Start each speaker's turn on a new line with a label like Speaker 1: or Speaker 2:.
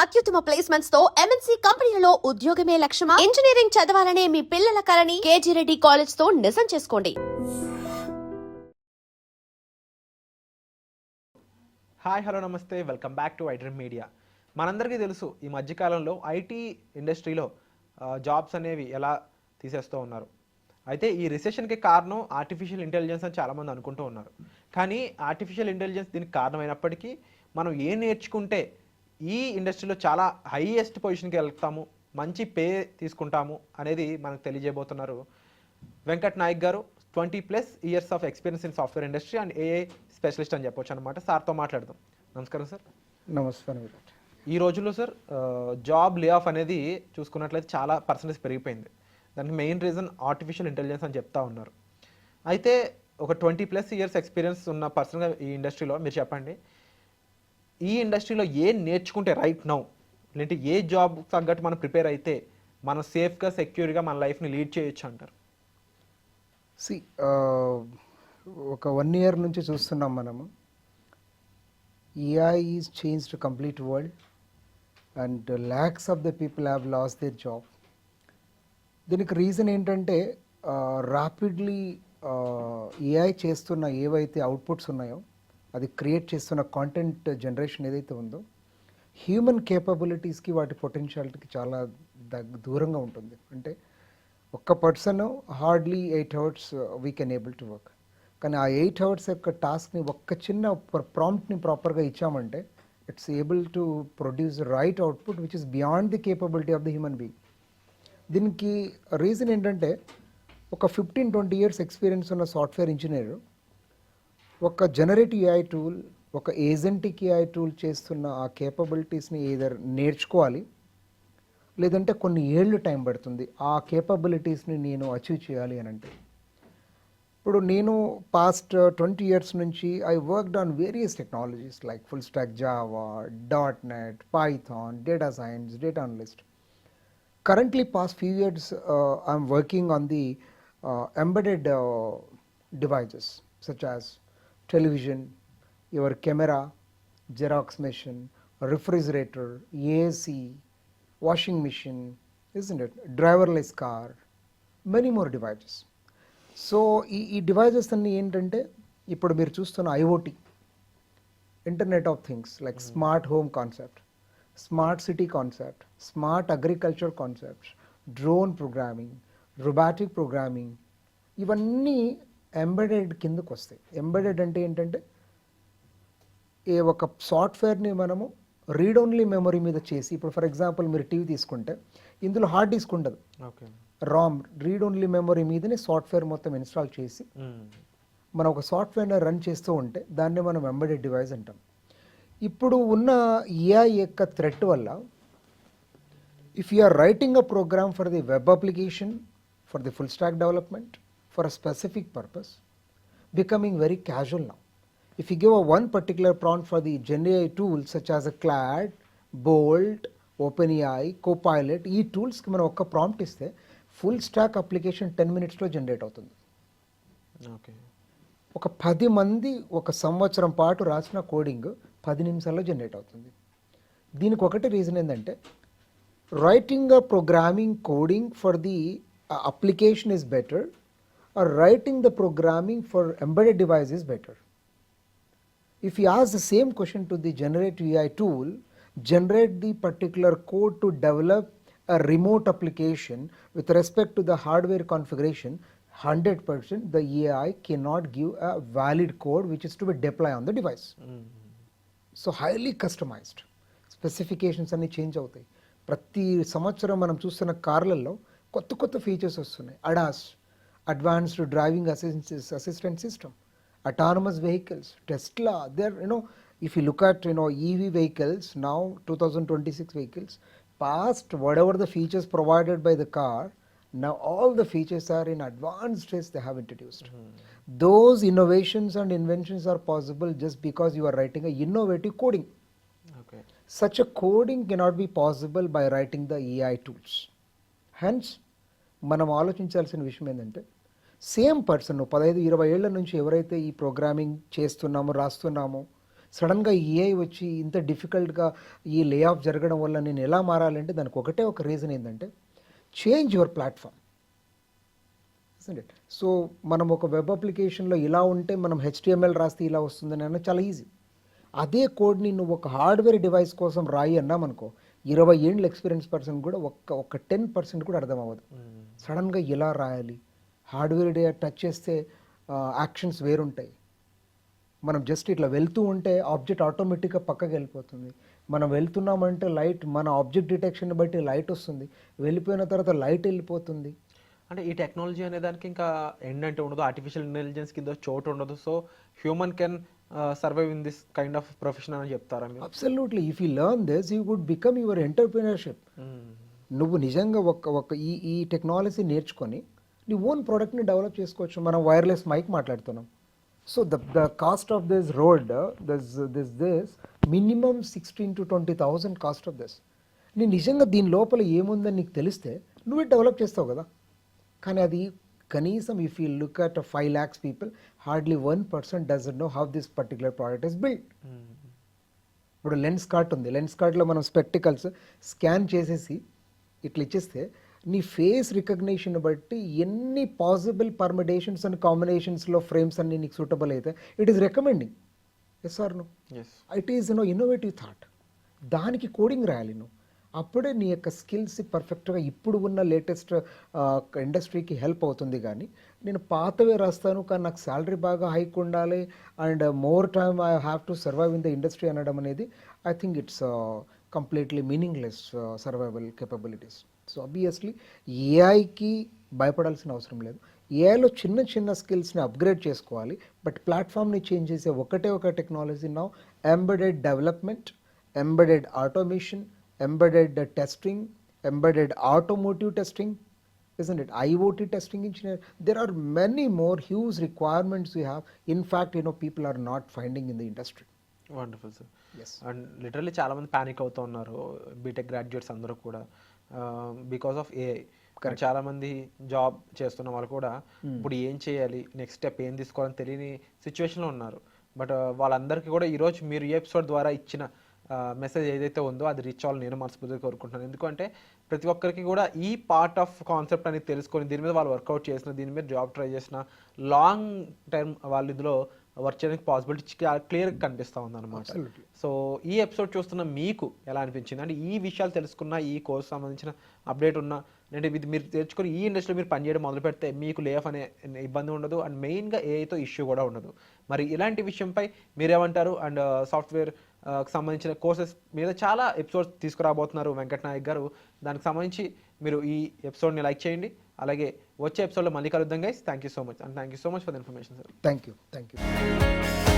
Speaker 1: అత్యుత్తమ ప్లేస్మెంట్స్తో ఎంఎన్సీ కంపెనీలలో ఉద్యోగమే లక్ష్యమా? ఇంజనీరింగ్ చదవాలనే మీ పిల్లల కలని కేజీ రెడ్డి కాలేజ్తో నిజం చేసుకోండి.
Speaker 2: హాయ్ హలో నమస్తే. Welcome back to iDream Media మనందరికీ తెలుసు ఈ మధ్యకాలంలో ఐటీ ఇండస్ట్రీలో జాబ్స్ అనేవి ఎలా తీసేస్తూ ఉన్నారు. అయితే ఈ రిసెషన్కి కారణం ఆర్టిఫిషియల్ ఇంటెలిజెన్స్ అని చాలామంది అనుకుంటూ ఉన్నారు. కానీ ఆర్టిఫిషియల్ ఇంటెలిజెన్స్ దీనికి కారణమైనప్పటికీ మనం ఏం నేర్చుకుంటే ఈ ఇండస్ట్రీలో చాలా హైయెస్ట్ పొజిషన్కి వెళ్తాము మంచి పే తీసుకుంటాము అనేది మనకు తెలియజేయబోతున్నారు. Venkat Naik garu twenty plus years of experience in software industry and AI specialist అని చెప్పొచ్చు అనమాట సార్తో మాట్లాడదాం. నమస్కారం సార్.
Speaker 3: నమస్కారం విరాట్
Speaker 2: ఈ రోజుల్లో సార్ జాబ్ లే ఆఫ్ అనేది చూసుకున్నట్లయితే చాలా పర్సెంటేజ్ పెరిగిపోయింది. దానికి మెయిన్ రీజన్ ఆర్టిఫిషియల్ ఇంటెలిజెన్స్ అని చెప్తా ఉన్నారు. అయితే ఒక ట్వంటీ ప్లస్ ఇయర్స్ ఎక్స్పీరియన్స్ ఉన్న పర్సన్గా ఈ ఇండస్ట్రీలో మీరు చెప్పండి. ఈ ఇండస్ట్రీలో ఏం నేర్చుకుంటే రైట్ నౌ లేదంటే ఏ జాబ్ తగ్గట్టు మనం ప్రిపేర్ అయితే మనం సేఫ్గా సెక్యూర్గా మన లైఫ్ని లీడ్ చేయొచ్చు అంటారు?
Speaker 3: సి ఒక వన్ ఇయర్ నుంచి చూస్తున్నాం మనము. AI is change to complete world and lakhs of the people have loss their job దీనికి రీజన్ ఏంటంటే ర్యాపిడ్లీ ఏఐ చేస్తున్న ఏవైతే అవుట్పుట్స్ ఉన్నాయో అది క్రియేట్ చేస్తున్న కాంటెంట్ జనరేషన్ ఏదైతే ఉందో హ్యూమన్ కేపబిలిటీస్కి వాటి పొటెన్షియాలిటీకి చాలా దగ్ దూరంగా ఉంటుంది. అంటే ఒక్క person hardly eight hours we can able to work కానీ ఆ ఎయిట్ అవర్స్ యొక్క టాస్క్ని ఒక్క చిన్న ప్రాంప్ట్ని ప్రాపర్గా ఇచ్చామంటే it's able to produce right output which is beyond the capability of the human being దీనికి రీజన్ ఏంటంటే ఒక ఫిఫ్టీన్ ట్వంటీ ఇయర్స్ ఎక్స్పీరియన్స్ ఉన్న సాఫ్ట్వేర్ ఇంజనీర్ ఒక జనరేటివ్ ఏఐ టూల్ ఒక ఏజెంటిక్ ఏఐ టూల్ చేస్తున్న ఆ కేపబిలిటీస్ని ఏదర్ నేర్చుకోవాలి లేదంటే కొన్ని ఏళ్ళు టైం పడుతుంది ఆ కేపబిలిటీస్ని నేను అచీవ్ చేయాలి అని అంటే. ఇప్పుడు నేను పాస్ట్ ట్వంటీ ఇయర్స్ నుంచి I worked on various technologies like full stack Java dot net Python data science data analyst currently past few years uh, i'm working on the uh, embedded uh, devices such as television your camera xerox machine refrigerator ac washing machine isn't it? driverless car many more devices. So ఈ ఈ devices అన్నీ ఏంటంటే ఇప్పుడు మీరు చూస్తున్న IoT internet of things like smart home concept smart city concept smart agriculture concepts drone programming robotic programming ఇవన్నీ embedded కిందకు వస్తాయి ఎంబెడెడ్ అంటే ఏంటంటే ఏ ఒక సాఫ్ట్వేర్ని మనము రీడ్ ఓన్లీ మెమరీ మీద చేసి ఇప్పుడు ఫర్ ఎగ్జాంపుల్ మీరు టీవీ తీసుకుంటే ఇందులో హార్డ్ డిస్క్ ఉండదు.
Speaker 2: Okay.
Speaker 3: RAM read only memory మీదనే సాఫ్ట్వేర్ మొత్తం ఇన్స్టాల్ చేసి మనం ఒక సాఫ్ట్వేర్ని రన్ చేస్తూ ఉంటే దాన్ని మనం ఎంబెడెడ్ డివైస్ అంటాం. ఇప్పుడు ఉన్న ఏఐ యొక్క థ్రెట్ వల్ల if you are writing a program for the web application for the full stack development for a specific purpose becoming very casual now. If you give a one particular prompt for the GenAI tools such as a CLAD, Bolt, OpenAI, Copilot, ఈ టూల్స్కి మనం ఒక్క prompt ఇస్తే full stack application ten మినిట్స్లో generate అవుతుంది.
Speaker 2: Okay
Speaker 3: ఒక పది మంది ఒక సంవత్సరం పాటు రాసిన కోడింగ్ పది నిమిషాల్లో జనరేట్ అవుతుంది. దీనికి ఒకటి రీజన్ ఏంటంటే writing programming coding for the application is better Or writing the programming for embedded device is better if you ask the same question to the generative AI tool, generate the particular code to develop a remote application with respect to the hardware configuration, 100% the AI cannot give a valid code which is to be deployed on the device. So highly customised specifications అన్నీ change అవుతాయి ప్రతి సంవత్సరం మనం చూస్తున్న కార్లలో కొత్త కొత్త features వస్తున్నాయి ADAS advanced driving assistance assistant system autonomous vehicles tesla they're you know if you look at you know ev vehicles now 2026 vehicles past whatever the features provided by the car now all the features are in advanced stage they have introduced those innovations and inventions are possible just because you are writing a innovative coding
Speaker 2: okay
Speaker 3: such a coding cannot be possible by writing the ai tools hence మనం ఆలోచించాల్సిన విషయం ఏంటంటే same person పదహైదు ఇరవై ఏళ్ళ నుంచి ఎవరైతే ఈ ప్రోగ్రామింగ్ చేస్తున్నామో రాస్తున్నామో సడన్గా ఏఐ వచ్చి ఇంత డిఫికల్ట్గా ఈ లే ఆఫ్ జరగడం వల్ల నేను ఎలా మారాలంటే దానికి ఒకటే ఒక రీజన్ ఏంటంటే చేంజ్ యువర్ ప్లాట్ఫామ్. సో మనం ఒక వెబ్ అప్లికేషన్లో ఇలా ఉంటే మనం హెచ్టిఎంఎల్ రాస్తే ఇలా వస్తుందని అన్న చాలా ఈజీ. అదే కోడ్ని నువ్వు ఒక హార్డ్వేర్ డివైస్ కోసం రాయి అన్నామనుకో ఇరవై ఏళ్ళ ఎక్స్పీరియన్స్ పర్సన్ కూడా ఒక్క ఒక టెన్ పర్సెంట్ కూడా అర్థం అవ్వదు. సడన్గా ఎలా రాయాలి హార్డ్వేర్ డే టచ్ చేస్తే యాక్షన్స్ వేరుంటాయి. మనం జస్ట్ ఇట్లా వెళ్తూ ఉంటే ఆబ్జెక్ట్ ఆటోమేటిక్గా పక్కకి వెళ్ళిపోతుంది. మనం వెళ్తున్నామంటే లైట్ మన ఆబ్జెక్ట్ డిటెక్షన్ బట్టి లైట్ వస్తుంది. వెళ్ళిపోయిన తర్వాత లైట్ వెళ్ళిపోతుంది.
Speaker 2: అంటే ఈ టెక్నాలజీ అనే దానికి ఇంకా ఎండ్ అంటే ఉండదు. ఆర్టిఫిషియల్ ఇంటెలిజెన్స్ కింద చోటు ఉండదు. So human can survive in this kind of profession అని చెప్తారా
Speaker 3: absolutely. If you learn this you would become your entrepreneurship. నువ్వు నిజంగా ఒక ఒక ఈ ఈ టెక్నాలజీ నేర్చుకొని నీ ఓన్ ప్రోడక్ట్ని డెవలప్ చేసుకోవచ్చు. మనం వైర్లెస్ మైక్ మాట్లాడుతున్నాం. So the the cost of this road this this this minimum sixteen to twenty thousand cost of this. నీ నిజంగా దీని లోపల ఏముందని నీకు తెలిస్తే నువ్వే డెవలప్ చేస్తావు కదా. కానీ అది కనీసం if you look at five lakhs people hardly one percent doesn't know how this particular product is build ఇప్పుడు లెన్స్ కార్ట్ ఉంది. లెన్స్ కార్ట్లో మనం స్పెక్టికల్స్ స్కాన్ చేసేసి ఇట్లా ఇచ్చేస్తే నీ ఫేస్ రికగ్నిషన్ బట్టి ఎన్ని పాసిబుల్ పర్మిడేషన్స్ అండ్ కాంబినేషన్స్లో ఫ్రేమ్స్ అన్ని నీకు సూటబుల్ అయితే it is recommending yes or no
Speaker 2: yes
Speaker 3: it is no innovative thought దానికి కోడింగ్ రాయాలి నువ్వు. అప్పుడే నీ యొక్క స్కిల్స్ పర్ఫెక్ట్గా ఇప్పుడు ఉన్న లేటెస్ట్ ఇండస్ట్రీకి హెల్ప్ అవుతుంది కానీ నేను పాతవే రాస్తాను కానీ నాకు శాలరీ బాగా హైక్ ఉండాలి and more time I have to survive in the industry అనడం అనేది I think it's completely meaningless survival capabilities so obviously ఏఐకి భయపడాల్సిన అవసరం లేదు. ఏఐలో చిన్న చిన్న స్కిల్స్ని అప్గ్రేడ్ చేసుకోవాలి. బట్ ప్లాట్ఫామ్ని చేంజ్ చేసే ఒకటే ఒక టెక్నాలజీ నా embedded development embedded automation embedded testing embedded automotive testing it it IoT testing engineer there are many more huge requirements you have in fact no people are not finding in the industry
Speaker 2: wonderful
Speaker 3: sir.
Speaker 2: And literally చాలా మంది panic అవుతూ ఉన్నారు. BTech graduates అందరూ కూడా. Because of AI చాలా మంది job చేస్తున్న వాళ్ళు కూడా ఇప్పుడు ఏం చేయాలి? నెక్స్ట్ స్టెప్ ఏం తీసుకోవాలని తెలియని సిచ్యువేషన్లో ఉన్నారు. బట్ వాళ్ళందరికీ కూడా ఈరోజు మీరు ఈ ఎపిసోడ్ ద్వారా ఇచ్చిన మెసేజ్ ఏదైతే ఉందో అది రీచ్ అవ్వాలని నేను మనస్ఫూర్తిగా కోరుకుంటున్నాను. ఎందుకంటే ప్రతి ఒక్కరికి కూడా ఈ పార్ట్ ఆఫ్ కాన్సెప్ట్ అనేది తెలుసుకొని దీని మీద వాళ్ళు వర్కౌట్ చేసిన దీని మీద జాబ్ ట్రై చేసిన లాంగ్ టైం వాళ్ళు ఇందులో వర్క్ చేయడానికి పాసిబిలిటీ క్లియర్గా కనిపిస్తూ ఉందన్నమాట.
Speaker 3: Absolutely.
Speaker 2: సో ఈ ఎపిసోడ్ చూస్తున్న మీకు ఎలా అనిపించింది? అంటే ఈ విషయాలు తెలుసుకున్న ఈ కోర్స్ సంబంధించిన అప్డేట్ ఉన్న అంటే ఇది మీరు తెచ్చుకొని ఈ ఇండస్ట్రీలో మీరు పనిచేయడం మొదలు పెడితే మీకు లేఫ్ అనే ఇబ్బంది ఉండదు అండ్ మెయిన్గా ఏఐతో ఇష్యూ కూడా ఉండదు. మరి ఇలాంటి విషయంపై మీరేమంటారు? అండ్ సాఫ్ట్వేర్ సంబంధించిన కోర్సెస్ మీద చాలా ఎపిసోడ్స్ తీసుకురాబోతున్నారు వెంకట్ నాయక్ గారు. దానికి సంబంధించి మీరు ఈ ఎపిసోడ్ని లైక్ చేయండి. అలాగే వచ్చే ఎపిసోడ్లో మళ్ళీ కలుద్దాం guys thank you so much and thank you so much for the information sir
Speaker 3: thank you thank you